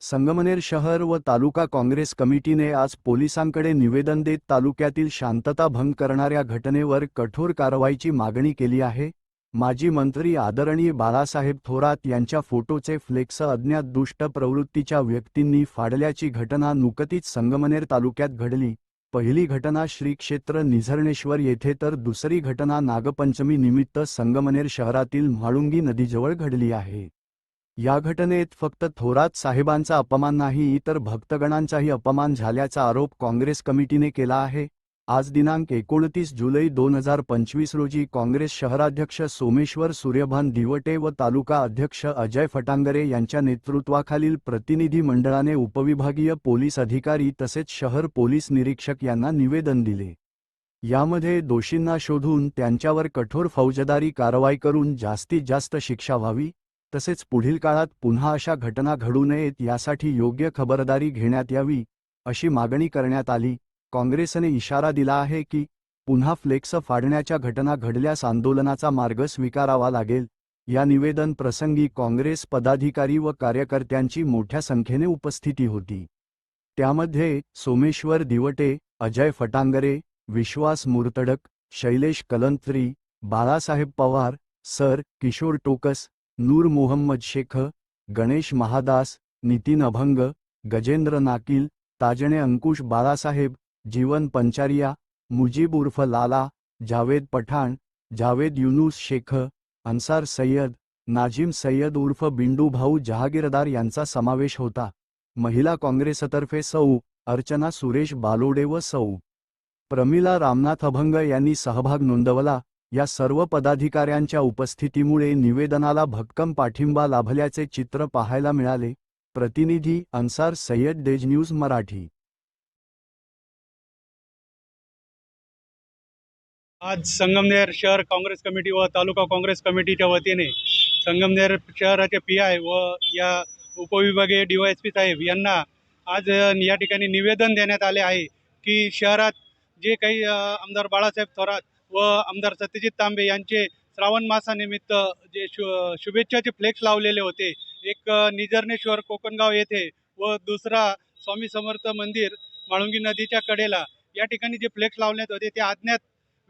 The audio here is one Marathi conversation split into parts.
संगमनेर शहर व तालुका काँग्रेस कमिटीने आज पोलिसांकडे निवेदन देत तालुक्यातील शांतता भंग करणाऱ्या घटनेवर कठोर कारवाईची मागणी केली आहे. माजी मंत्री आदरणीय बाळासाहेब थोरात यांच्या फोटोचे फ्लेक्स अज्ञात दुष्ट प्रवृत्तीच्या व्यक्तींनी फाडल्याची घटना नुकतीच संगमनेर तालुक्यात घडली. पहिली घटना श्री क्षेत्र निझरणेश्वर येथे तर दुसरी घटना नागपंचमी निमित्त संगमनेर शहरातील म्हाळुंगी नदीजवळ घडली आहे. या घटनेत फक्त थोरात साहेबांचा अपमान नाही तर भक्तगणांचाही अपमान झाल्याचा आरोप काँग्रेस कमिटीने केला आहे. आज दिनांक एकोणतीस जुलै दोन हजार पंचवीस रोजी काँग्रेस शहराध्यक्ष सोमेश्वर सूर्यभान दिवटे व तालुका अध्यक्ष अजय फटांगरे यांच्या नेतृत्वाखालील प्रतिनिधी मंडळाने उपविभागीय पोलीस अधिकारी तसेच शहर पोलीस निरीक्षक यांना निवेदन दिले. यामध्ये दोषींना शोधून त्यांच्यावर कठोर फौजदारी कारवाई करून जास्तीत जास्त शिक्षा व्हावी तसेच पुढील काळात पुन्हा अशा घटना घडू नयेत यासाठी योग्य खबरदारी घेण्यात यावी अशी मागणी करण्यात आली. काँग्रेसने इशारा दिला आहे की पुन्हा फ्लेक्स फाडण्याच्या घटना घडल्यास आंदोलनाचा मार्ग स्वीकारावा लागेल. या निवेदन प्रसंगी काँग्रेस पदाधिकारी व कार्यकर्त्यांची मोठ्या संख्येने उपस्थिती होती. त्यामध्ये सोमेश्वर दिवटे अजय फटांगरे विश्वास मुर्तडक शैलेश कलंत्री बाळासाहेब पवार सर किशोर टोकस नूर मोहम्मद शेख गणेश महादास नितीन अभंग गजेंद्र नाकील ताजणे अंकुश बाळासाहेब जीवन पंचारिया मुजीब उर्फ लाला जावेद पठाण जावेद युनुस शेख अन्सार सय्यद नाजिम सय्यद उर्फ बिंडू भाऊ जहागीरदार यांचा समावेश होता. महिला काँग्रेसतर्फे सौ अर्चना सुरेश बालोडे व सौ. प्रमिला रामनाथ अभंग यांनी सहभाग नोंदवला. या सर्व पदाधिकाऱ्यांच्या उपस्थितीमुळे निवेदनाला भक्कम पाठिंबा लाभल्याचे चित्र पाहायला मिळाले. प्रतिनिधी अन्सार सय्यद डेज न्यूज मराठी. आज संगमनेर शहर काँग्रेस कमिटी व तालुका काँग्रेस कमिटीच्या वतीने संगमनेर शहराचे पी आय व या उपविभागीय डी वाय एस पी साहेब यांना आज या ठिकाणी निवेदन देण्यात आले आहे की शहरात जे काही आमदार बाळासाहेब थोरात व आमदार सत्यजित तांबे यांचे श्रावण मासानिमित्त जे शु शुभेच्छाचे फ्लेक्स लावलेले होते. एक निजर्णेश्वर कोकणगाव येथे व दुसरा स्वामी समर्थ मंदिर माळुंगी नदीच्या कडेला. या ठिकाणी जे फ्लेक्स लावण्यात होते ते अज्ञात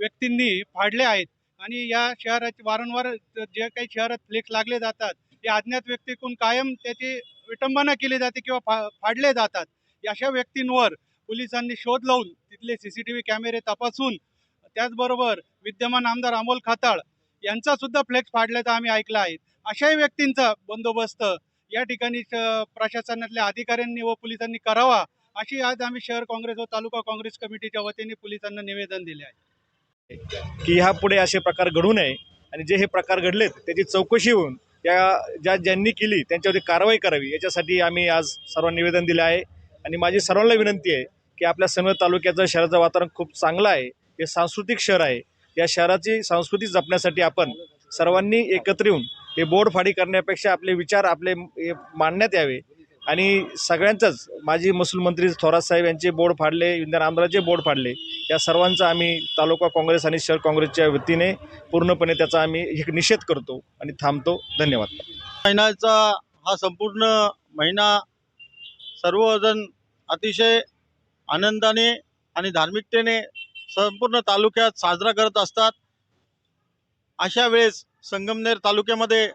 व्यक्तींनी फाडले आहेत आणि या शहरात वारंवार जे काही शहरात फ्लेक्स लागले जातात ते अज्ञात व्यक्तीकडून कायम त्याची विटंबना केली जाते किंवा फा फाडले जातात. अशा व्यक्तींवर पोलिसांनी शोध लावून तिथले सी सी टी व्ही कॅमेरे तपासून त्याचबरोबर विद्यमान आमदार अमोल खाताळ यांचा सुद्धा फ्लेक्स फाडल्याचा आम्ही ऐकला आहे. अशाही व्यक्तींचा बंदोबस्त या ठिकाणी प्रशासनातल्या अधिकाऱ्यांनी व पोलिसांनी करावा अशी आज आम्ही शहर काँग्रेस व तालुका काँग्रेस कमिटीच्या वतीने पोलिसांना निवेदन दिले आहे. की ह्या पुढे असे प्रकार घडू नये आणि जे हे प्रकार घडलेत त्याची चौकशी होऊन त्या ज्या ज्यांनी केली त्यांच्यावरती कारवाई करावी याच्यासाठी आम्ही आज सर्वांना निवेदन दिलं आहे. आणि माझी सर्वांना विनंती आहे की आपल्या सनवे तालुक्याचं शहराचं वातावरण खूप चांगलं आहे. हे सांस्कृतिक शहर आहे. या शहराची संस्कृती जपण्यासाठी आपण सर्वांनी एकत्र येऊन हे बोर्डफाडी करण्यापेक्षा आपले विचार आपले मांडण्यात यावे. आणि सगळ्यांचंच माजी महसूल मंत्री थोरात साहेब यांचे बोर्ड फाडले इंदिरा आमदाराचे बोर्ड फाडले या सर्वांचा आम्ही तालुका काँग्रेस आणि शहर काँग्रेसच्या वतीने पूर्णपणे त्याचा आम्ही एक निषेध करतो आणि थांबतो. धन्यवाद. महिन्याचा हा संपूर्ण महिना सर्वजण अतिशय आनंदाने आणि धार्मिकतेने संपूर्ण तालुक्यात साजरा करत असतात. अशा वेळेस संगमनेर तालुक्यामध्ये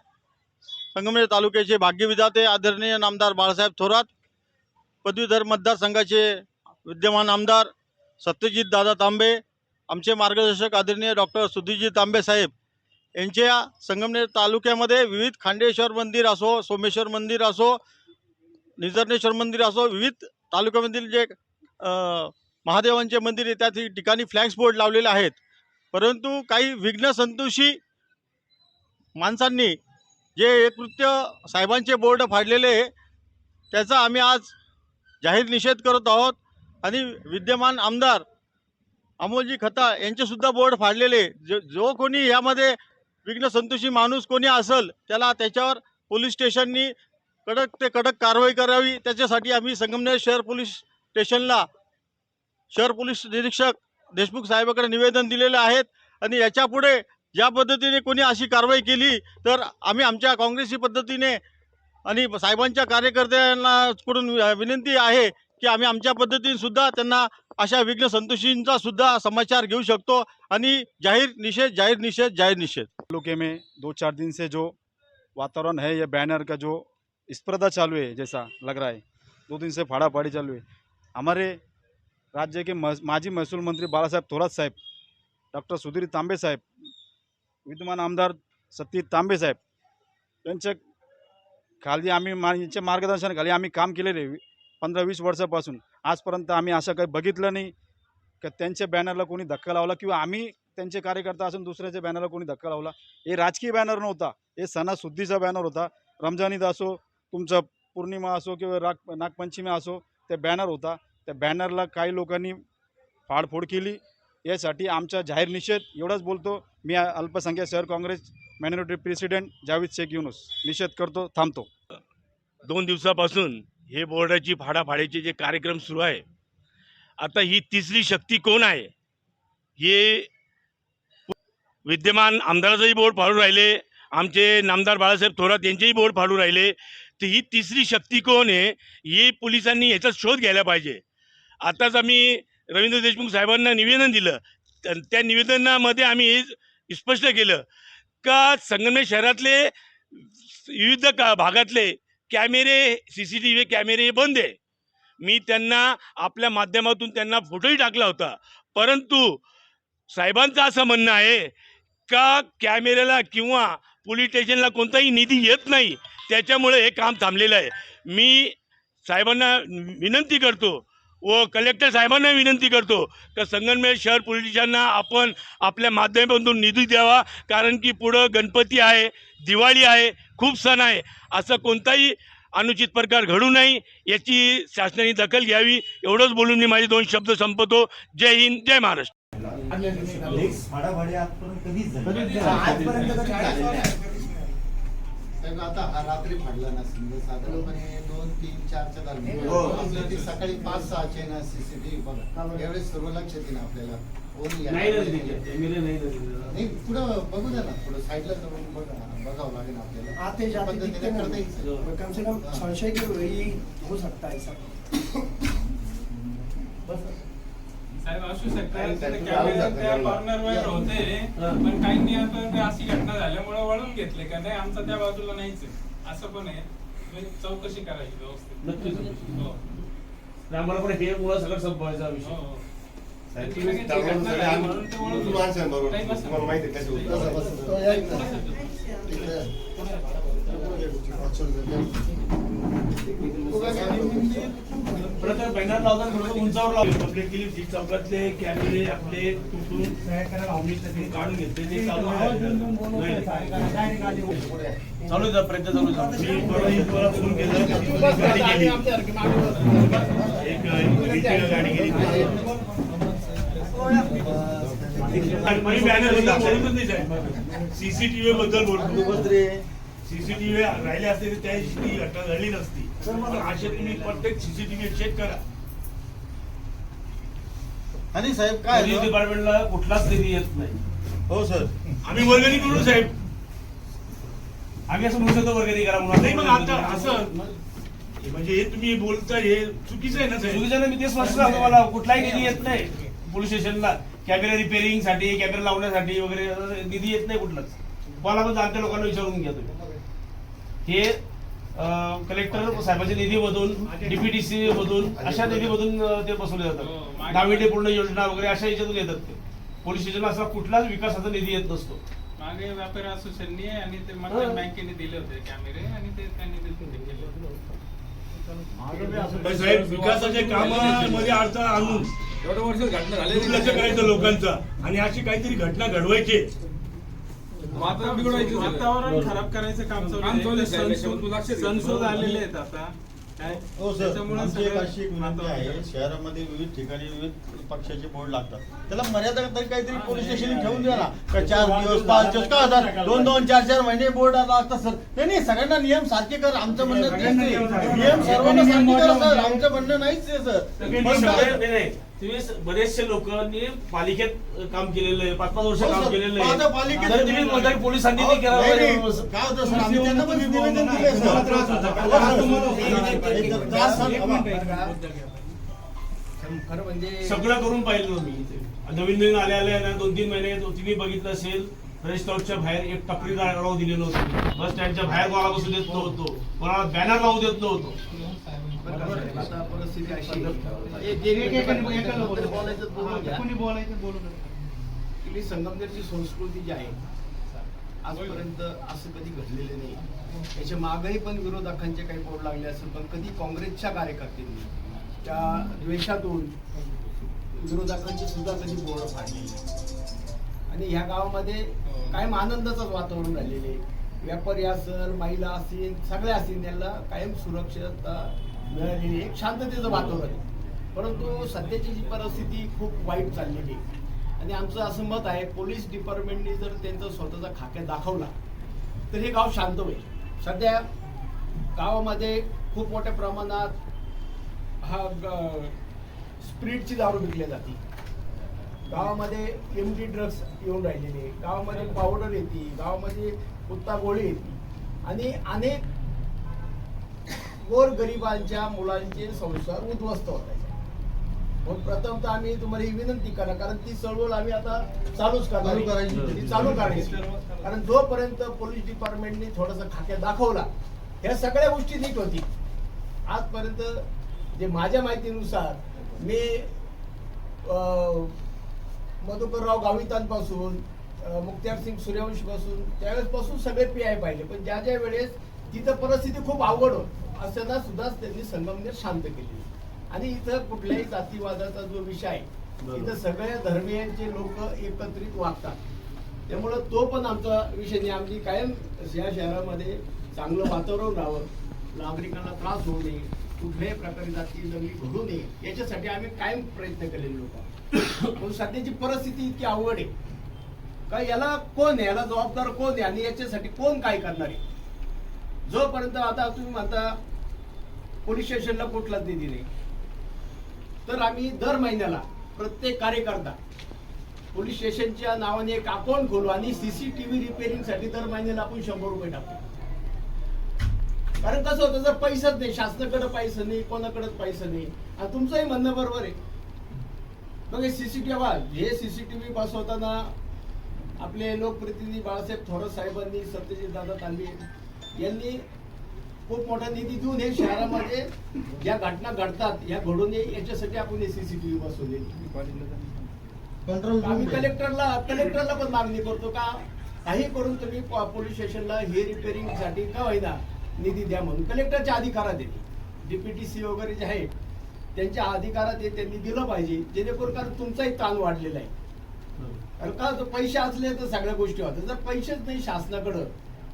संगमनेर तालुक्याचे भाग्यविधाते आदरणीय नामदार बाळासाहेब थोरात पदवीधर मतदारसंघाचे विद्यमान आमदार सत्यजित दादा तांबे आमचे मार्गदर्शक आदरणीय डॉक्टर सुधीरजी तांबे साहेब यांच्या संगमनेर तालुक्यामध्ये विविध खांडेश्वर मंदिर असो सोमेश्वर मंदिर असो निजर्णेश्वर मंदिर असो विविध तालुक्यामधील जे महादेवांचे मंदिर आहे त्या ठिकाणी फ्लॅक्स बोर्ड लावलेले आहेत. परंतु काही विघ्न संतोषी माणसांनी जे एक कृत्य साहेबांचे बोर्ड फाडलेले त्याचा आम्ही आज जाहीर निषेध करत आहोत. आणि विद्यमान आमदार अमोलजी खता यांचेसुद्धा बोर्ड फाडलेले जो जो कोणी यामध्ये विघ्न संतोषी माणूस कोणी असेल त्याला त्याच्यावर पोलीस स्टेशननी कडक ते कडक कारवाई करावी. त्याच्यासाठी आम्ही संगमनेर शहर पोलीस स्टेशनला शहर पोलीस निरीक्षक देशमुख साहेबाकडे निवेदन दिलेले आहेत आणि याच्यापुढे ज्या पद्धतीने कोणी अशी कारवाई केली तर आम्ही आमच्या काँग्रेसी पद्धतीने आणि साहेबांच्या कार्यकर्त्यांनाकडून विनंती आहे की आम्ही आमच्या पद्धतीने सुद्धा त्यांना अशा विघ्न संतोषींचा सुद्धा समाचार घेऊ शकतो आणि जाहीर निषेध जाहीर निषेध जाहीर निषेध. लोके में दो चार दिन से जो वातावरण है या बैनर का जो स्पर्धा चालू है जैसा लग रहा है दो दिन से फाड़ा फाड़ी चालू है। हमारे राज्य के मह- माजी महसूल मंत्री बाळासाहेब थोरात साहेब डॉक्टर सुधीर तांबे साहेब विद्यमान आमदार सतीश तांबे साहेब यांच्या खाली आम्ही मा यांच्या मार्गदर्शनाखाली आम्ही काम केलेले पंधरा वीस वर्षापासून. आजपर्यंत आम्ही असं काही बघितलं नाही का त्यांच्या बॅनरला कोणी धक्का लावला किंवा आम्ही त्यांचे कार्यकर्ता असून दुसऱ्याच्या बॅनरला कोणी धक्का लावला. हे राजकीय बॅनर नव्हता. हे सणासुद्धीचा बॅनर होता. रमजानीत असो तुमचं पौर्णिमा असो किंवा राग नागपंचमी असो ते बॅनर होता. त्या बॅनरला काही लोकांनी फाडफोड केली. यासाठी आमचा जाहीर निषेध एवढाच बोलतो. मी अल्पसंख्या अल्पसंख्याक शहर काँग्रेस मायनॉरिटी प्रेसिडेंट जावेद शेख युनुस. निषेध करतो थांबतो. दोन दिवसापासून हे बोर्डाची फाडाफाडीचे जे कार्यक्रम सुरू आहे आता ही तिसरी शक्ती कोण आहे? हे विद्यमान आमदाराचंही बोर्ड फाडून राहिले आमचे नामदार बाळासाहेब थोरात यांचेही बोर्ड फाडून राहिले. तर ही तिसरी शक्ती कोण आहे? हे पोलिसांनी याचा शोध घ्यायला पाहिजे. आताच आम्ही रवींद्र देशमुख साहेबांना निवेदन दिलं. तर त्या निवेदनामध्ये आम्ही हे स्पष्ट केलं का संगमेश्वर शहरातले विविध का भागातले कॅमेरे सी सी टी व्ही कॅमेरे बंद आहे. मी त्यांना आपल्या माध्यमातून त्यांना फोटोही टाकला होता. परंतु साहेबांचं असं म्हणणं आहे का कॅमेऱ्याला किंवा पोलीस स्टेशनला कोणताही निधी येत नाही त्याच्यामुळे हे काम थांबलेलं आहे. मी साहेबांना विनंती करतो व कलेक्टर साहेबांना विनंती करतो का संगमनेर शहर पोलिसांना आपण आपल्या माध्यमातून निधी द्यावा कारण की पुढं गणपती आहे दिवाळी आहे खूप सण आहे. असं कोणताही अनुचित प्रकार घडू नये याची शासनाने दखल घ्यावी. एवढंच बोलून मी माझे दोन शब्द संपवतो. जय हिंद जय महाराष्ट्र. साहेब आता हा रात्री फाडला ना समजा साधारणपणे दोन तीन चारच्या दरम्यान. हो. आपल्या ती सकाळी पाच सहाचे ना सीसीटीव्ही बघा. एवढे सर्व लक्ष येईल आपल्याला. कोण या- नाही पुढं बघू द्या ना. पुढं साईडला जाऊन बघा बघावं लागेल आपल्याला. आते जाते पद्धतीने दिखते करता पर कम से कम संशय की वही हो सकता है सब साहेब असू शकतात कॅमेरा त्या जाऊ द्या. कॉर्नरवर होते पण काहींनी आता ते अशी घटना झाल्यामुळे वळून घेतले का नाही आमचा त्या बाजूला नाहीच आहे. असं पण आहे. तुम्ही चौकशी करायची व्यवस्थित. नक्कीच हो. आम्हाला पण हे मुळं सगळं संपवायचा हो, विषय हो. तुम्हाला माहिती बॅनर लावताना थोडं उंचावर जी चौकातले कॅमेरे आपले तुटून काढून घेतले. ते चालू आहे. नाही. चालू आहे प्रयत्न चालू आहे. मी फोन केला. गाडी गेली. एक गाडी गेली. बॅनर सीसीटीव्ही बद्दल बोलतो. सीसीटीव्ही राहिले असते तर त्या घटना घडली नसती. पण असे तुम्ही प्रत्येक सीसीटीव्ही चेक करा. आणि साहेब काय पोलीस? डिपार्टमेंटला कुठलाच निधी येत नाही. हो सर. आम्ही वर्गणी करू साहेब. आम्ही असं म्हणू शकतो वर्गणी करा म्हणून. नाही मग आता असं हे म्हणजे हे तुम्ही बोलता हे चुकीचं आहे ना साहेब? चुकीचं नाही, मी तेच स्पष्ट सांगतो मला कुठलाही निधी येत नाही. पोलीस स्टेशनला. कॅमेरा रिपेअरिंगसाठी कॅमेरा लावण्यासाठी वगैरे असं निधी येत नाही कुठलाच. मला पण जाणत्या लोकांना विचारून घ्या तुम्ही. हे कलेक्टर साहेबांच्या निधीमधून डीपीटीसी मधून अशा निधीमधून अं, ते बसवले हो, जातात मागे- नाविन्य पूर्ण योजना वगैरे अशा याच्यातून येतात ते. पोलीस स्टेशनला असा कुठलाच विकासाचा निधी येत नसतो. मागे व्यापारी असोसिएशननी आणि ते हो. मतदान बँकेने दिले होते कॅमेरे आणि ते त्यांनी ते ते केले पण साहेब कामामध्ये अडथळा आणून एवढं वर्ष घटना दुर्लक्ष करायचं लोकांचं. आणि अशी काहीतरी घटना घडवायची. वातावरण खराब करायचं काम चालू आहे. आलेले आहेत आता. काय? हो सर. त्याच्यामुळे आमची एक सगळं अशी एक विनंती वातावरण आहे खराब. शहरामध्ये विविध ठिकाणी विविध पक्षाचे बोर्ड लागतात. त्याला मर्यादा तरी काहीतरी पोलीस स्टेशन ठेवून द्या ना. का चार दिवस पाच दिवस का होतात. दोन दोन चार चार महिने बोर्ड लागतात सर. नाही नाही सगळ्यांना नियम सारखे कर. आमचं म्हणणं तेच आहे. नियम सर्वांना सारखे करा सर. आमचं म्हणणं नाहीच आहे सर. पण नियम काय- नाही, नाही. तुम्ही बरेचसे लोकांनी पालिकेत काम केलेलं आहे पाच पाच वर्ष हो, काम. केलेलं आहे. तर तुम्ही म्हणता की पोलिसांनी अहो, नाही केलं पाहिजे. हा. खरं म्हणजे सगळं करून पाहिलं मी इथे. नवीन नवीन आले आले ना दोन तीन महिने तुम्ही बघितलं असेल रेस्टॉरंटच्या बाहेर एक टपरी लावू दिलेलं होतं. बस स्टँडच्या बाहेर कोणाला बसू देत नव्हतो. कोणाला बॅनर लावू देत नव्हतो. आता परिस्थिती अशी की संगमनेरची संस्कृती जी आहे आजपर्यंत असं कधी घडलेलं नाही. याच्या मागही पण विरोधकांचे काही बोर्ड लागले असेल पण कधी काँग्रेसच्या कार्यकर्त्यांनी त्या द्वेषातून विरोधकांचे सुद्धा कधी बोर्ड फाडलेले आणि ह्या गावामध्ये कायम आनंदाचंच वातावरण राहिलेले व्यापारी असेल महिला असतील सगळ्या असतील त्यांना कायम सुरक्षितता मिळालेली एक शांततेचं वातावरण आहे. परंतु सध्याची जी परिस्थिती खूप वाईट चाललेली आहे. आणि आमचं असं मत आहे पोलीस डिपार्टमेंटने जर त्यांचा स्वतःचा खाक्या दाखवला तर हे गाव शांत होईल. सध्या गावामध्ये खूप मोठ्या प्रमाणात हा स्प्रिटची दारू विकली जाते. गावामध्ये एम डी ड्रग्स येऊन राहिलेले गावामध्ये पावडर येते गावामध्ये कुत्ता गोळी येते. आणि अनेक गोरगरिबांच्या मुलांचे संसार उद्ध्वस्त होत आहेत मग प्रथम तर आम्ही तुम्हाला ही विनंती करा कारण ती चळवळ आम्ही आता चालूच करणार चालू करायची. आहे. ती चालू करायची कारण जोपर्यंत पोलीस डिपार्टमेंटने थोडासा खाक्या दाखवला ह्या सगळ्या गोष्टी नीट होती. आजपर्यंत जे माझ्या माहितीनुसार मी अं, मधुकरराव गावितांपासून मुक्त्यार सिंग सूर्यवंशी पासून त्यावेळेस पासून सगळे पी आय पाहिले. पण ज्या ज्या वेळेस तिथं परिस्थिती खूप अवघड होत. असताना सुद्धा त्यांनी संगमनेर शांत केली. आणि इथं कुठल्याही जातीवादाचा जो विषय आहे इथं सगळ्या धर्मियांचे लोक एकत्रित वागतात. त्यामुळं तो पण आमचा विषय नाही. आमची कायम या शहरामध्ये चांगलं वातावरण राहावं. नागरिकांना त्रास होऊ नये. कुठल्याही प्रकारे जाती दंगली घडू नये. याच्यासाठी आम्ही कायम प्रयत्न केलेले लोक. पण सध्याची परिस्थिती इतकी अवघड आहे. का याला कोण आहे? याला जबाबदार कोण आहे? आणि याच्यासाठी कोण काय करणार आहे? जोपर्यंत आता तुम्ही म्हणता पोलीस स्टेशनला कुठलाच निधी नाही. तर आम्ही दर महिन्याला प्रत्येक कार्यकर्ता पोलीस स्टेशनच्या नावाने एक अकाउंट खोलू आणि सीसीटीव्ही रिपेअरिंगसाठी दर महिन्याला आपण शंभर रुपये टाकतो. कारण कसं होतं जर पैसाच नाही शासनाकडे पैसा नाही कोणाकडेच पैसा नाही आणि तुमचंही म्हणणं बरोबर आहे. बघा सीसीटीव्ही हे सीसीटीव्ही बसवताना आपले लोकप्रतिनिधी बाळासाहेब थोरात साहेबांनी सत्यजित दादा तांबे यांनी खूप मोठा निधी देऊन हे शहरामध्ये ज्या घटना घडतात. या घडू नये याच्यासाठी आपण हे सीसीटीव्ही बसवले आम्ही. कलेक्टरला कलेक्टरला पण मागणी करतो का काही करून तुम्ही पोलीस स्टेशनला हे रिपेअरिंगसाठी का होईना निधी द्या म्हणून. कलेक्टरच्या अधिकारात येते. डीपीटीसी वगैरे जे आहे त्यांच्या अधिकारात आहे त्यांनी दिलं पाहिजे. जेणेकरून कारण तुमचाही ताण वाढलेला आहे. कारण का तर पैसे असले तर सगळ्या गोष्टी होतात. जर पैसेच नाही शासनाकडं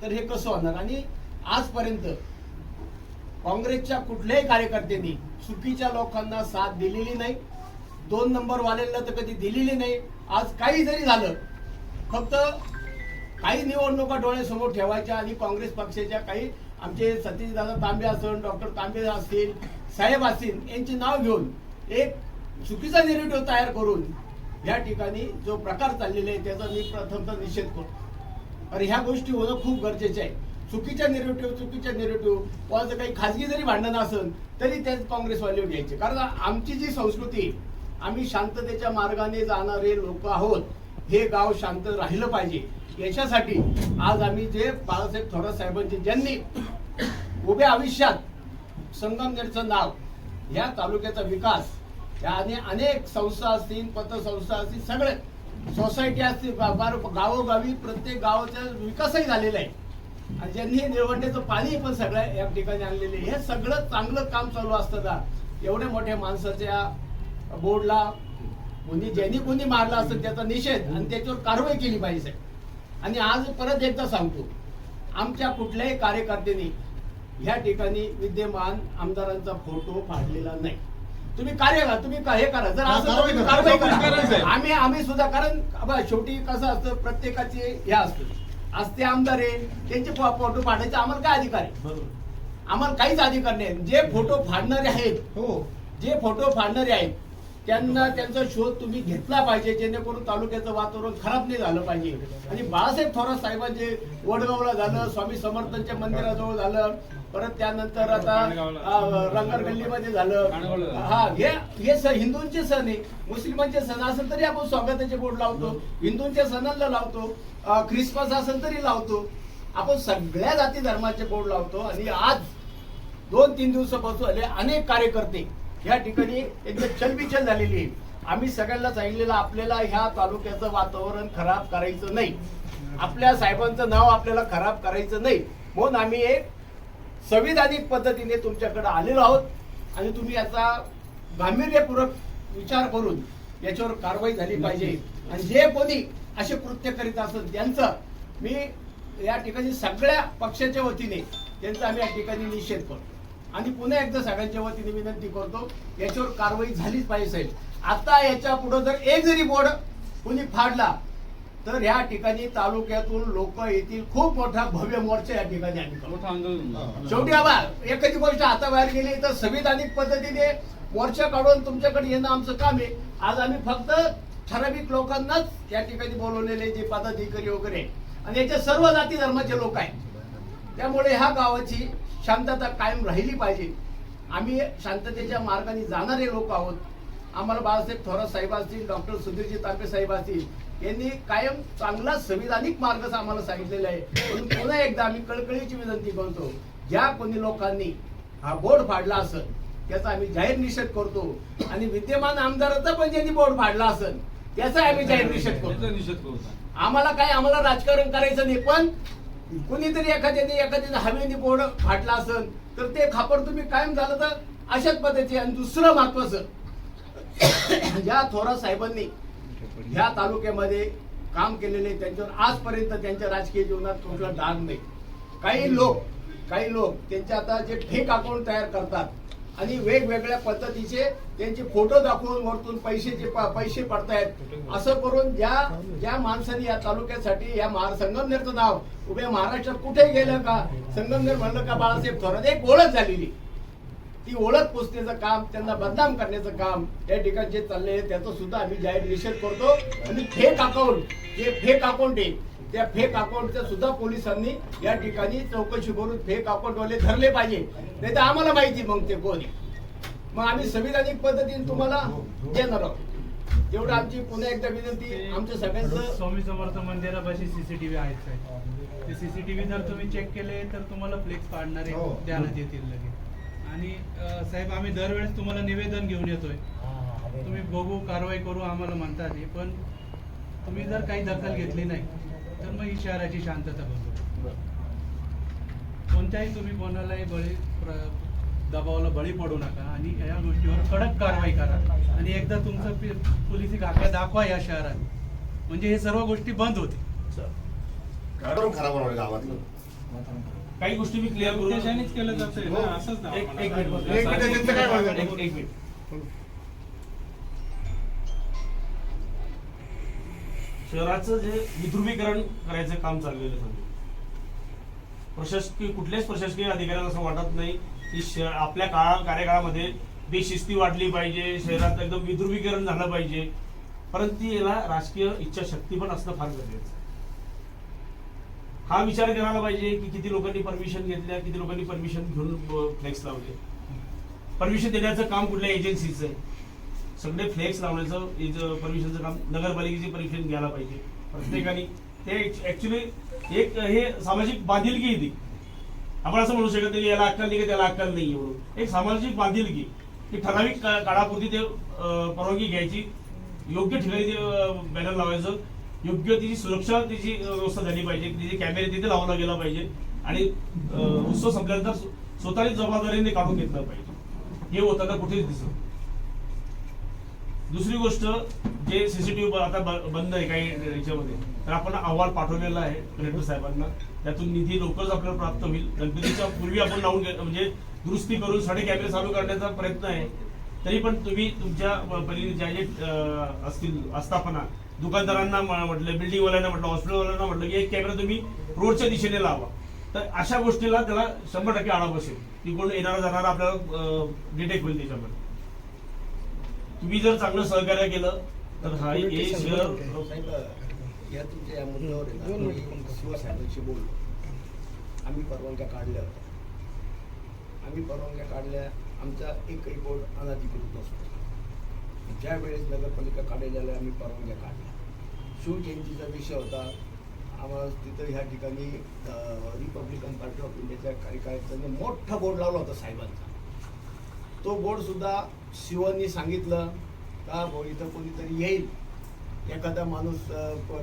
तर हे कसं होणार? आणि आजपर्यंत काँग्रेसच्या कुठल्याही कार्यकर्त्यांनी चुकीच्या लोकांना साथ दिलेली नाही दोन नंबर वाल्यांना तर कधी दिलेली नाही. आज काही जरी झालं फक्त काही निवडणुका डोळ्यासमोर ठेवायच्या आणि काँग्रेस पक्षाच्या काही आमचे सतीशदादा तांबे असन डॉक्टर तांबे असतील साहेब असतील यांचे नाव घेऊन एक चुकीचा निरेटिव्ह तयार करून या ठिकाणी जो प्रकार चाललेला आहे त्याचा मी प्रथमतः निषेध करतो. अरे ह्या गोष्टी होणं खूप गरजेचे आहे. चुकीच्या निरेटिव्ह चुकीच्या निरेटिव्ह कोणाचं काही खाजगी जरी भांडण असेल तरी त्याच काँग्रेसवाले घ्यायचे. कारण आमची जी संस्कृती आम्ही शांततेच्या मार्गाने जाणारे लोक आहोत हे गाव शांत राहिलं पाहिजे. याच्यासाठी आज आम्ही जे बाळासाहेब थोरात साहेबांचे ज्यांनी उभ्या आयुष्यात संगमनेरचं नाव या तालुक्याचा विकास या अनेक संस्था असतील पतसंस्था असतील सगळे सोसायटी असतील बार- गावोगावी प्रत्येक गावाचा विकासही झालेला आहे. आणि ज्यांनी निवडण्याचं पाणी पण सगळ्या या ठिकाणी आणलेले आहे. हे सगळं चांगलं काम चालू असताना एवढ्या मोठ्या माणसाच्या बोर्डला कोणी ज्यांनी कोणी मारला असेल त्याचा निषेध आणि त्याच्यावर कारवाई केली पाहिजे आणि आज परत एकदा सांगतो आमच्या कुठल्याही कार्यकर्त्यांनी ह्या ठिकाणी विद्यमान आमदारांचा फोटो फाडलेला नाही. तुम्ही कार्य करा तुम्ही हे करा. जर असं कारवाई करा. आम्ही आम्ही सुद्धा कारण शेवटी कसं असतं प्रत्येकाचे हे असतं. आज ते आमदार आहे त्यांचे फोटो फाडायचे आम्हाला काय अधिकार आहे? आम्हाला काहीच अधिकार नाही. जे फोटो फाडणारे आहेत हो. जे फोटो फाडणारे आहेत त्यांना त्यांचा शोध तुम्ही घेतला पाहिजे जेणेकरून तालुक्याचं वातावरण खराब नाही झालं पाहिजे. आणि बाळासाहेब थोरात साहेबांचे वडगावला झालं स्वामी समर्थांच्या मंदिराजवळ झालं परत त्यानंतर आता रंगार गल्लीमध्ये झालं. हा हे हे सण हिंदूंचे सण आहे. मुस्लिमांचे सण असेल तरी आपण स्वागताचे बोर्ड लावतो. हिंदूंच्या सणांना लावतो. ख्रिसमस असेल तरी लावतो. आपण सगळ्या जाती धर्माचे बोर्ड लावतो. आणि आज दोन तीन दिवसापासून आले अनेक कार्यकर्ते. या ठिकाणी एकदम चलबिचल झालेली आहे. आम्ही सगळ्यांना सांगितलेलं आपल्याला ह्या तालुक्याचं वातावरण खराब करायचं नाही. आपल्या साहेबांचं नाव आपल्याला खराब करायचं नाही. म्हणून आम्ही एक संविधानिक पद्धतीने तुमच्याकडे आलेलो आहोत आणि तुम्ही याचा गांभीर्यपूर्वक विचार करून याच्यावर कारवाई झाली पाहिजे. आणि जे कोणी असे कृत्य करीत असेल त्यांचं मी या ठिकाणी सगळ्या पक्षाच्या वतीने त्यांचा आम्ही या ठिकाणी निषेध करतो. आणि पुन्हा एकदा सगळ्यांच्या वतीने विनंती करतो याच्यावर कारवाई झालीच पाहिजे साहेब. आता याच्यापुढे जर एक जरी बोर्ड कुणी फाडला तर या ठिकाणी तालुक्यातून लोक येतील. खूप मोठा भव्य मोर्चा या ठिकाणी आम्ही. शेवटी आबा एखादी गोष्ट हाताबाहेर गेली तर संविधानिक पद्धतीने मोर्चा काढून तुमच्याकडे येणं आमचं काम आहे. आज आम्ही फक्त ठराविक लोकांनाच या ठिकाणी बोलवलेले जे पदाधिकारी वगैरे आणि याचे सर्व जाती धर्माचे लोक आहेत. त्यामुळे ह्या गावाची शांतता कायम राहिली पाहिजे. आम्ही शांततेच्या मार्गाने जाणारे लोक आहोत. आम्हाला बाळासाहेब थोरात साहेब असतील डॉक्टर सुधीरजी तांबे साहेब असतील यांनी कायम चांगला संविधानिक मार्ग आम्हाला सांगितलेला आहे. म्हणून पुन्हा एकदा आम्ही कळकळीची विनंती करतो ज्या कोणी लोकांनी हा बोर्ड फाडला असेल त्याचा आम्ही जाहीर निषेध करतो. आणि विद्यमान आमदाराचा पण ज्यांनी बोर्ड फाडला असेल त्याचा आम्ही जाहीर निषेध करतो. आम्हाला काय आम्हाला राजकारण करायचं नाही पण कुणीतरी एखाद्याने एखाद्याने हवेने बोर्ड फाटला असेल तर ते खापर तुम्ही कायम झालं तर अशाच पद्धती आणि दुसरं महत्वाचं ज्या थोरात साहेबांनी ह्या तालुक्यामध्ये काम केलेले त्यांच्यावर आजपर्यंत त्यांच्या राजकीय जीवनात कुठला डाग नाही. काही लोक काही लोक त्यांचे आता जे फेक अकाउंट तयार करतात आणि वेगवेगळ्या पद्धतीचे त्यांचे फोटो दाखवून वरतून पैसेचे पैसे पडतायत असं करून ज्या ज्या माणसाने या तालुक्यासाठी या महा संगमनेरचं नाव उभ्या महाराष्ट्रात कुठे गेलं का संगमनेर म्हणलं का बाळासाहेब थोरात एक ओळख झालेली. ती ओळख पुसण्याचं काम त्यांना बदनाम करण्याचं काम या ठिकाणी जे चाललंय त्याचं सुद्धा आम्ही जाहीर निषेध करतो. आणि फेक अकाउंट जे फेक अकाउंट आहे त्या फेक अकाउंटचं सुद्धा पोलिसांनी या ठिकाणी चौकशी करून फेक अकाउंट वाले धरले पाहिजे. नाही तर आम्हाला माहिती मग ते कोणी मग आम्ही संविधानिक पद्धतीने तुम्हाला देणार आहोत. एवढं आमची पुन्हा एकदा विनंती आमच्या सगळ्यांचं स्वामी समर्थ मंदिरापाशी सीसीटीव्ही आहेत ते सीसीटीव्ही जर तुम्ही चेक केले तर तुम्हाला फ्लेक्स पाडणारे हो. ध्यानात येतील लगेच. आणि साहेब आम्ही दरवेळेस तुम्हाला निवेदन घेऊन येतोय. तुम्ही बघू कारवाई करू आम्हाला म्हणतात हे पण तुम्ही जर काही दखल घेतली नाही तर मग ही शहराची शांतता बघू. कोणत्याही तुम्ही कोणालाही बळी दबावाला बळी पडू नका आणि या गोष्टीवर कडक कारवाई करा. आणि एकदा तुमचं पोलिसी खाका दाखवा या शहरात. म्हणजे हे सर्व गोष्टी बंद होतील. वातावरण खराब होणार गावातलं? काही गोष्टी मी क्लिअर करू उद्देशानेच केलं जातंय ना असंच ना एक एक मिनिट एक मिनिट, त्यांचं काय म्हणणं आहे? एक- एक मिनिट. शहराचं जे विध्रुवीकरण करायचं काम चाललेलं आहे सध्या. प्रशासकीय कुठल्याच प्रशासकीय अधिकाऱ्याला असं वाटत नाही की श आपल्या काळा कार्यकाळामध्ये बेशिस्ती वाढली पाहिजे शहरात एकदम विध्रुवीकरण झालं पाहिजे. परंतु याला राजकीय इच्छाशक्ती पण असणं फार गरजेचं आहे. हा विचार करायला पाहिजे की किती लोकांनी परमिशन घेतल्या किती लोकांनी परमिशन घेऊन फ्लेक्स लावले. परमिशन देण्याचं काम कुठल्या एजन्सीचं आहे? सगळे फ्लेक्स लावण्याचं परमिशनचं काम नगरपालिकेची परमिशन घ्यायला पाहिजे. प्रत्येकाने. ते ऍक्च्युली एक हे सामाजिक बांधिलकी आहे ती. आपण असं म्हणू शकत नाही की याला अक्कल नाही की त्याला अक्कल नाही म्हणून. एक सामाजिक बांधिलकी. की ठराविक का- काळापुरती ते परवानगी घ्यायची. योग्य ठिकाणी ते बॅनर लावायचं. योग्य तिची सुरक्षा तिची व्यवस्था झाली पाहिजे. तिचे कॅमेरे तिथे लावला गेला पाहिजे. आणि उत्सव संपल्यानंतर स्वतःची जबाबदारीने काढून घेतलं पाहिजे. हे होताना कुठेच दिसत दुसरी गोष्ट जे सीसीटीव्ही आता बंद आहे काही याच्यामध्ये तर आपण अहवाल पाठवलेला आहे कलेक्टर साहेबांना. त्यातून निधी लवकरच आपल्याला प्राप्त होईल. गणपतीच्या पूर्वी आपण लावून म्हणजे दुरुस्ती करून साडे कॅमेरे चालू करण्याचा प्रयत्न आहे. तरी पण तुम्ही तुमच्या परीने ज्या जे असतील आस्थापना दुकानदारांना म्हटलं बिल्डिंगवाल्यांना म्हटलं हॉस्पिटलवाल्यांना म्हटलं की एक कॅमेरा तुम्ही रोडच्या दिशेने लावा. तर अशा गोष्टीला त्याला शंभर टक्के आळा बसेल. की कोण येणारा जाणारा आपल्याला डिटेक्ट होईल त्याच्यामध्ये. तुम्ही जर चांगलं सहकार्य केलं तर हा हे शहर या तुमच्या या मुद्द्यावर शिवसाहेबांशी बोललो आम्ही परवानग्या काढल्या. होत्या आम्ही परवानग्या काढल्या आमचा एकही बोर्ड अनधिकृत नसतो ज्या वेळेस नगरपालिका काढायला आल्या, आम्ही परवानग्या काढल्या. शिवजयंतीचा विषय होता. आम्हाला तिथं ह्या ठिकाणी रिपब्लिकन पार्टी ऑफ इंडियाच्या कार्यकाळाचा मोठा बोर्ड लावला होता साहेबांचा. तो बोर्डसुद्धा शिवांनी सांगितलं का भाऊ इथं कोणीतरी येईल. एखादा माणूस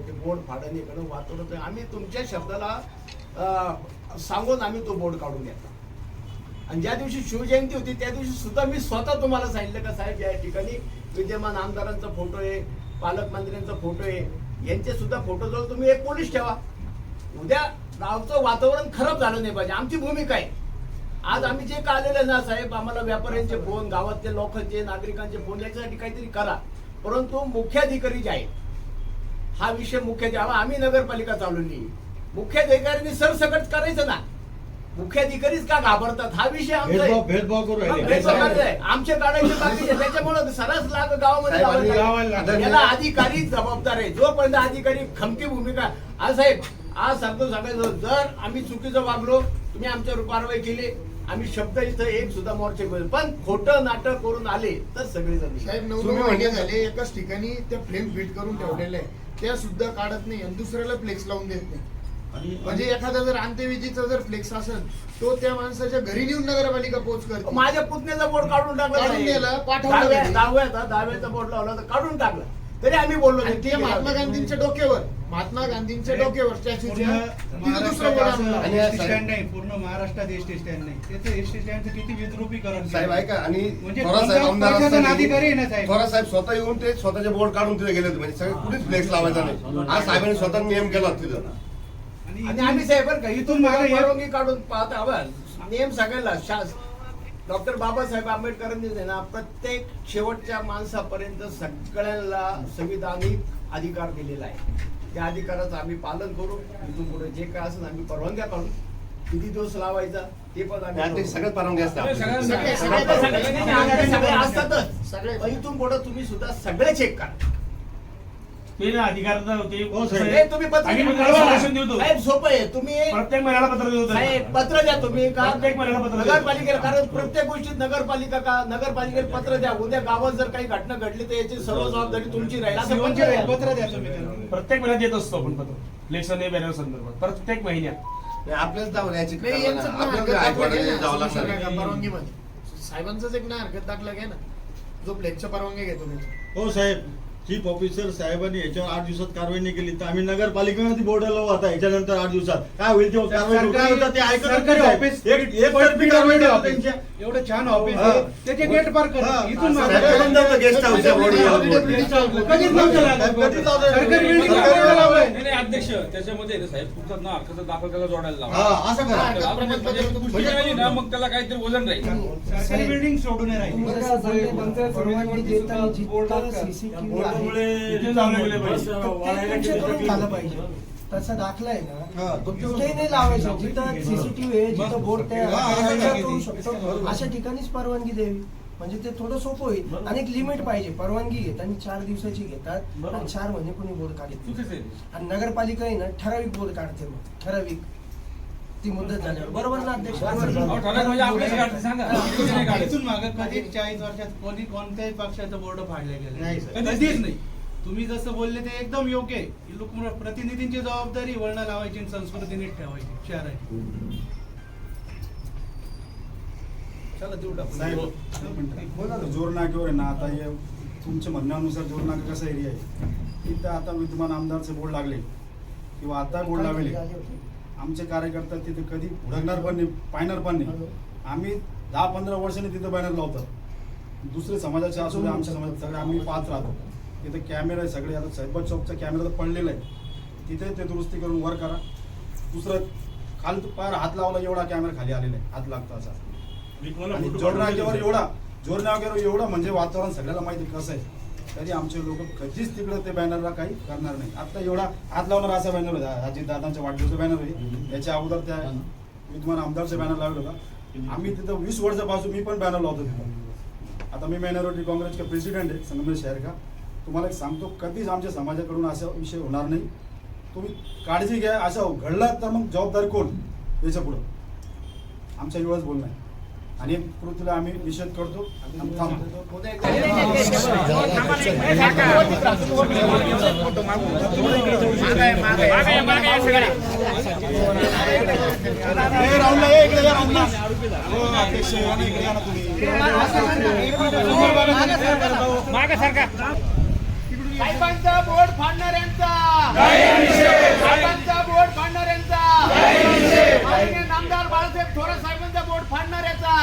ते बोर्ड फाडण इकडं वाचवत आम्ही तुमच्या शब्दाला सांगून आम्ही तो बोर्ड काढून घेतला. आणि ज्या दिवशी शिवजयंती होती त्या दिवशी सुद्धा मी स्वतः तुम्हाला सांगितलं का साहेब या ठिकाणी विद्यमान आमदारांचा फोटो आहे पालकमंत्र्यांचा फोटो आहे यांचे सुद्धा फोटो जवळ तुम्ही एक पोलीस ठेवा. उद्या गावचं वातावरण खराब झालं नाही पाहिजे. आमची भूमिका आहे. आज आम्ही जे का आलेले ना साहेब आम्हाला व्यापाऱ्यांचे फोन गावातले लोकांचे नागरिकांचे फोन याच्यासाठी काहीतरी करा. परंतु मुख्याधिकारी जे आहेत हा विषय मुख्याधिकारी आम्ही नगरपालिका चालवली. मुख्याधिकाऱ्यांनी सरसकट करायचं ना. मुख्याधिकारीच का घाबरतात हा विषय आमचा. भेदभाव करू. आमचे काढायचे. त्याच्यामुळे सरस लाग गावामध्ये लागेल. याला अधिकारी जबाबदार आहे जोपर्यंत अधिकारी खमती भूमिका आज साहेब आज सांगतो सांगायचं जर आम्ही चुकीचं वागलो तुम्ही आमच्यावर कारवाई केली आम्ही शब्द इथं एक सुद्धा मोर्चे पण खोटं नाटक करून आले तर सगळे जण साहेब नऊ नऊ महिने झाले एकाच ठिकाणी त्या फ्लेम फिट करून ठेवलेल्या आहे त्या सुद्धा काढत नाही आणि दुसऱ्याला फ्लेक्स लावून देत नाही म्हणजे एखादा जर अंत्यविधीचा जर फ्लेक्स असेल तो त्या माणसाच्या घरी नेऊन नगरपालिका पोच करते. माझ्या पुतण्याचा बोर्ड काढून टाकला काढून पाठवलं घरी. दहाव्याचा दहाव्याचा बोर्ड लावला होता काढून टाकला. तरी आम्ही बोललो आणि नाही. ते महात्मा गांधींच्या डोक्यावर महात्मा गांधींच्या डोक्यावर स्टॅच्यूच्या तिथं दुसरं बोर्ड आणलं. आणि एसटी स्टँड नाही पूर्ण महाराष्ट्रात एसटी स्टँड नाही. त्याचं एसटी स्टँडचं किती विद्रुपीकरण साहेब केलं. ऐका आणि म्हणजे साहेब आमदार आहे ना साहेब? स्वतः येऊन ते स्वतःचे बोर्ड काढून तिथे गेले होते. म्हणजे सगळे कुठेच फ्लेक्स लावायचा नाही. आज साहेबांनी स्वतः नियम केला होता तिथं. आणि आम्ही साहेब बरं का इथून मागे परवानगी काढून पाहता हवं नियम सगळ्याला शास डॉक्टर बाबासाहेब आंबेडकरांनी ना प्रत्येक शेवटच्या माणसापर्यंत सगळ्यांना संविधानिक अधिकार दिलेला आहे. त्या अधिकाराचं आम्ही पालन करू. इथून पुढे जे काय असेल आम्ही परवानग्या काढू. किती दिवस लावायचा ते पण आम्ही. सगळ्यात परवानगी असते आपली. सगळे- सगळे- सगळे- सगळे- सगळे- नाही, नाही, आमचे सगळे असतातच. सगळे- पण इथून पुढे तुम्ही सुद्धा सगळे चेक करा. ते ना अधिकार होते. हे तुम्ही पत्र आणि मी द्या. देतो साहेब सोपं आहे. तुम्ही प्रत्येक महिन्याला पत्र देतो. साहेब पत्र द्या तुम्ही. का प्रत्येक महिन्याला पत्र. नगरपालिकेला कारण प्रत्येक गोष्टीत नगरपालिका का नगरपालिकेला पत्र द्या. उद्या गावात जर काही घटना घडली तर याची सर्व जबाबदारी तुमची राहील. असं पत्र द्या. पत्र द्या तुम्ही त्यांना. प्रत्येक महिन्यात देत असतो आपण पत्र. इलेक्शन हे बॅनर संदर्भात. प्रत्येक महिन्यात. नाही, आपल्याच जाऊन याची नाही, यांचं पण आपल्याला हरकत दाखला हायकोर्टाने घ्या ना, जावं सोल्युशन लागणार नका, आहे. परवानगीमध्ये. साहेबांचाच एक ना हरकत दाखला घ्या ना. जो फ्लेक्सच्या परवानगी घेतो हो साहेब. चीफ ऑफिसर साहेबांनी याच्यावर आठ दिवसात कारवाई नाही केली तर आम्ही नगरपालिकेमध्ये बोर्ड लावू आता याच्यानंतर आठ दिवसात काय होईल तेव्हा कारवाई? काय होतं ते ऐकत सरकारी नाही ऑफिस साहेब. एक एक तर्फी कारवाई ऑफिस. होते त्यांच्या एवढं छान ऑफिस. आहे त्याचे गेट पार कर. इथून मागे- साहेब, बंद होतं गेस्ट हाऊसच्या बोर्डवर. कधीच नव्हतं लागत. कधीच नव्हतं. सरकारी बिल्डिंग सरकारी करायला लावलंय. नाही नाही, अध्यक्ष त्याच्यामध्ये ना साहेब तुमचा ना दाखल त्याला जोडायला लावा हा असं करा त्याला आपण म्हणजे ना मग त्याला काहीतरी वजन राहील सरकारी बिल्डिंग सोडून नाही राहिली झालं पाहिजे. तसा दाखला आहे ना. हा. कुठेही नाही लावायचं. जिथं सीसीटीव्ही आहे जिथं बोर्ड. करू शकतो. अशा ठिकाणीच परवानगी द्यावी. म्हणजे ते थोडं सोपं होईल. आणि एक लिमिट पाहिजे. परवानगी घेत आणि चार दिवसाची घेतात. चार महिने कोणी बोर्ड काढत आणि नगरपालिका आहे ना ठराविक बोर्ड काढते मग. ठराविक. ती मुदत झाल्यावर. बरोबर ना अध्यक्ष? ठराविक म्हणजे. इथून मागे चाळीस वर्षात कोणी कोणत्याही पक्षाचं बोर्ड फाडले गेले? नाही, नाही कधीच नाही. तुम्ही जसं बोलले ते एकदम योग्य आहे. लोक प्रतिनिधींची जबाबदारी वळण लावायची आणि संस्कृती नीट ठेवायची शहराची चला देऊ. साहेब जोर नाक्यावर आहे ना. आता हे तुमच्या म्हणण्यानुसार जोर नाका कसा एरिया आहे? तिथं आता विद्यमान आमदारचे बोर्ड लागले. किंवा आता बोर्ड लावले. आमचे कार्यकर्ता तिथे कधी हुडकणार पण नाही पाहणार पण नाही. आम्ही दहा पंधरा वर्षांनी तिथं बॅनर लावतात दुसरे समाजाचे असू दे आमच्या समाजात सगळे आम्ही पाहत राहतो. तिथे कॅमेरा आहे सगळे आता साहेबा चौकचा कॅमेरा तर पडलेला आहे. तिथे ते दुरुस्ती करून वर करा. दुसरं खाली पार हात लावला एवढा कॅमेरा खाली आलेला आहे. हात लागतो असा. आणि जोडनाक्यावर एवढा जोडनाक्यावर एवढं म्हणजे वातावरण सगळ्याला माहिती कसं आहे. तरी आमचे लोक कधीच तिकडे ते बॅनरला काही करणार नाही. आता एवढा हात लावणार असा बॅनर होता. अजित दादांच्या बॅनर होईल याच्या अगोदर त्या मी तुम्हाला आमदारचा बॅनर लावला होता. आम्ही तिथं वीस वर्षापासून मी पण बॅनर लावतो तिथं. आता मी मायनॉरिटी काँग्रेसचा प्रेसिडेंट आहे संगमेश शहर का तुम्हाला एक सांगतो कधीच आमच्या समाजाकडून असा विषय होणार नाही. तुम्ही काळजी घ्या. असं घडला तर मग जबाबदारी कोण? याच्या पुढं. आमच्या एवढंच बोलणं आहे. आणि कृतीला आम्ही निषेध करतो. साहेबांचा बोर्ड फाडणाऱ्यांचा. बोर्ड फाडणाऱ्यांचा. आमदार बाळासाहेब थोरात साहेबांचा बोट फाडणार याचा.